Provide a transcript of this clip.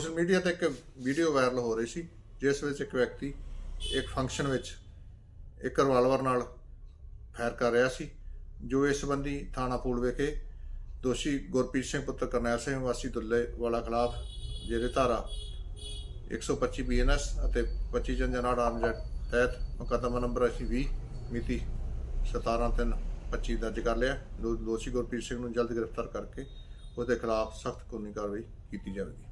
Social media 'ਤੇ ਇੱਕ video viral ਹੋ ਰਹੀ ਸੀ, ਜਿਸ ਵਿੱਚ ਇੱਕ ਵਿਅਕਤੀ ਇੱਕ ਫੰਕਸ਼ਨ ਵਿੱਚ ਇੱਕ ਰਿਵਾਲਵਰ ਨਾਲ ਫਾਇਰ ਕਰ ਰਿਹਾ ਸੀ, ਜੋ ਇਸ ਸੰਬੰਧੀ ਥਾਣਾ ਪੂਲ ਵਿਖੇ ਦੋਸ਼ੀ ਗੁਰਪ੍ਰੀਤ ਸਿੰਘ ਪੁੱਤਰ ਕਰਨੈਲ ਸਿੰਘ ਵਾਸੀ ਦੁੱਲੇ ਵਾਲਾ ਖਿਲਾਫ ਜਿਹੜੇ ਧਾਰਾ 125 ਬੀਐਨਐਸ ਅਤੇ 25 ਜੰਜਨਾੜ ਆਰਮ ਐਕਟ ਤਹਿਤ ਮੁਕੱਦਮਾ ਨੰਬਰ 20 ਮਿਤੀ 17/3/25 ਦਰਜ ਕਰ ਲਿਆ। ਦੋ- ਦੋਸ਼ੀ ਗੁਰਪ੍ਰੀਤ ਸਿੰਘ ਨੂੰ ਜਲਦ ਗ੍ਰਿਫਤਾਰ ਕਰਕੇ ਉਹਦੇ ਖਿਲਾਫ ਸਖਤ ਕਾਨੂੰਨੀ ਕਾਰਵਾਈ ਕੀਤੀ ਜਾਵੇਗੀ।